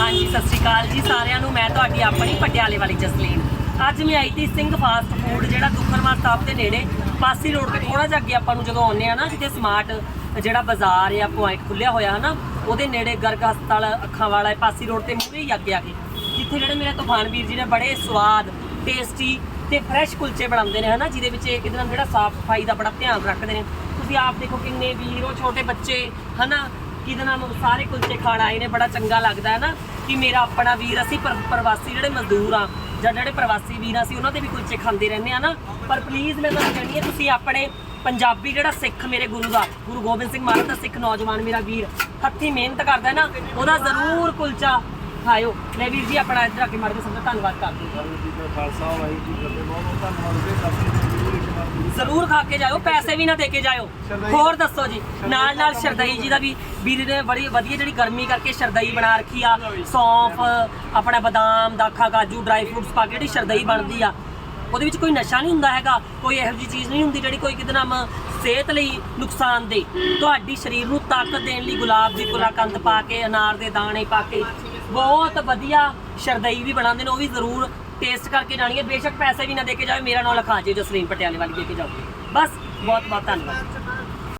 ਹਾਂਜੀ, ਸਤਿ ਸ਼੍ਰੀ ਅਕਾਲ ਜੀ ਸਾਰਿਆਂ ਨੂੰ। ਮੈਂ ਤੁਹਾਡੀ ਆਪਣੀ ਪਟਿਆਲੇ ਵਾਲੀ ਜਸਲੀਨ। ਅੱਜ ਮੈਂ ਆਈ ਤੀ ਸਿੰਘ ਫਾਸਟ ਫੂਡ, ਜਿਹੜਾ ਦੁੱਖਰਮਾ ਸਾਹਿਬ ਦੇ ਨੇੜੇ, ਪਾਸੀ ਰੋਡ ਤੇ ਥੋੜਾ ਜਿਹਾ ਅੱਗੇ ਆਪਾਂ ਨੂੰ ਜਦੋਂ ਆਉਂਦੇ ਆ ਨਾ, ਜਿੱਥੇ ਸਮਾਰਟ ਜਿਹੜਾ ਬਾਜ਼ਾਰ ਆ ਪੁਆਇੰਟ ਖੁੱਲਿਆ ਹੋਇਆ ਹਨਾ, ਉਹਦੇ ਨੇੜੇ ਗਰਗ ਹਸਪਤਾਲ, ਅੱਖਾਂ ਵਾਲਾ ਹੈ, ਪਾਸੀ ਰੋਡ ਤੇ ਮੂਹਰੇ ਹੀ ਅੱਗੇ ਆ ਕੇ। ਜਿੱਥੇ ਜਿਹੜੇ ਮੇਰੇ ਤੂਫਾਨ ਵੀਰ ਜੀ ਨੇ ਬੜੇ ਸਵਾਦ ਟੇਸਟੀ ਤੇ ਫਰੈਸ਼ ਕੁਲਚੇ ਬਣਾਉਂਦੇ ਨੇ ਹਨਾ, ਜਿਹਦੇ ਵਿੱਚ ਇਹਦੇ ਨਾਲ ਜਿਹੜਾ ਸਾਫ਼ ਸਫ਼ਾਈ ਦਾ ਬੜਾ ਧਿਆਨ ਰੱਖਦੇ ਨੇ। ਤੁਸੀਂ ਆਪ ਦੇਖੋ ਕਿੰਨੇ ਵੀਰ, ਉਹ ਛੋਟੇ ਬੱਚੇ, ਹਨਾ ਕਿਹਦੇ ਨਾਲ ਸਾਰੇ ਕੁਲਚੇ ਖਾਣ ਆਏ ਨੇ, ਬੜਾ ਚੰਗਾ ਲੱਗਦਾ ਹੈ ਨਾ ਕਿ ਮੇਰਾ ਆਪਣਾ ਵੀਰ, ਅਸੀਂ ਪਰ- ਪ੍ਰਵਾਸੀ ਜਿਹੜੇ ਮਜ਼ਦੂਰ ਆ ਜਾਂ ਜਿਹੜੇ ਪ੍ਰਵਾਸੀ ਵੀਰ ਆ, ਅਸੀਂ ਉਹਨਾਂ ਦੇ ਵੀ ਕੁਲਚੇ ਖਾਂਦੇ ਰਹਿੰਦੇ ਆ ਨਾ। ਪਰ ਪਲੀਜ਼ ਮੈਂ ਤੁਹਾਨੂੰ ਕਹਿੰਦੀ ਹਾਂ, ਤੁਸੀਂ ਆਪਣੇ ਪੰਜਾਬੀ ਜਿਹੜਾ ਸਿੱਖ ਮੇਰੇ ਗੁਰੂ ਦਾ, ਗੁਰੂ ਗੋਬਿੰਦ ਸਿੰਘ ਮਹਾਰਾਜ ਦਾ ਸਿੱਖ ਨੌਜਵਾਨ ਮੇਰਾ ਵੀਰ, ਹੱਥੀਂ ਮਿਹਨਤ ਕਰਦਾ ਹੈ ਨਾ, ਉਹਦਾ ਜ਼ਰੂਰ ਕੁਲਚਾ ਖਾਇਓ। ਮੈਂ ਵੀਰ ਜੀ ਆਪਣਾ ਇੱਧਰ ਆ ਕੇ ਮਾਰ ਕੇ ਸਭ ਦਾ ਧੰਨਵਾਦ ਕਰਦੇ ਹਾਂ। ਵਾਹਿਗੁਰੂ ਜੀ ਕਾ ਖਾਲਸਾ, ਵਾਹਿਗੁਰੂ ਜੀ ਕੀ ਫਤਿਹ। ਬਹੁਤ ਬਹੁਤ ਧੰਨਵਾਦ। ਵੀਰੇ ਦਰਸ਼ਨ ਜ਼ਰੂਰ ਜ਼ਰੂਰ ਖਾ ਕੇ ਜਾਇਓ ਪੈਸੇ ਵੀ ਨਾ ਦੇ ਕੇ ਜਾਇਓ। ਹੋਰ ਦੱਸੋ ਜੀ ਨਾਲ ਨਾਲ ਸ਼ਰਦਈ ਜੀ ਦਾ ਵੀ ਵੀਰ ਨੇ ਬੜੀ ਵਧੀਆ ਜਿਹੜੀ ਗਰਮੀ ਕਰਕੇ ਸ਼ਰਦਈ ਬਣਾ ਰੱਖੀ ਆ। ਸੌਂਫ ਆਪਣਾ ਬਦਾਮ ਦਾਖਾ ਕਾਜੂ ਡਰਾਈ ਫਰੂਟਸ ਪਾ ਕੇ ਜਿਹੜੀ ਸ਼ਰਦਈ ਬਣਦੀ ਆ। ਉਹਦੇ ਵਿੱਚ ਕੋਈ ਨਸ਼ਾ ਨਹੀਂ ਹੁੰਦਾ ਹੈਗਾ ਕੋਈ ਇਹੋ ਜਿਹੀ ਚੀਜ਼ ਨਹੀਂ ਹੁੰਦੀ ਜਿਹੜੀ ਕੋਈ ਕਿਤੇ ਨਾਮ ਸਿਹਤ ਲਈ ਨੁਕਸਾਨ ਦੇ। ਤੁਹਾਡੀ ਸਰੀਰ ਨੂੰ ਤਾਕਤ ਦੇਣ ਲਈ ਗੁਲਾਬ ਦੀ ਗੁਲਾਕੰਦ ਪਾ ਕੇ ਅਨਾਰ ਦੇ ਦਾਣੇ ਪਾ ਕੇ ਬਹੁਤ ਵਧੀਆ ਸ਼ਰਦਈ ਵੀ ਬਣਾਉਂਦੇ ਨੇ ਉਹ ਵੀ ਜ਼ਰੂਰ ਟੇਸਟ ਕਰਕੇ ਜਾਣੀ ਹੈ ਬੇਸ਼ੱਕ ਪੈਸੇ ਵੀ ਨਾ ਦੇ ਕੇ ਜਾਓ, ਮੇਰਾ ਨਾਮ ਲਿਖਾ ਜੇ ਜਸਲੀਨ ਪਟਿਆਲੇ ਵਾਲੀ ਦੇ ਕੇ ਜਾਓ। ਬਸ ਬਹੁਤ ਬਹੁਤ ਧੰਨਵਾਦ।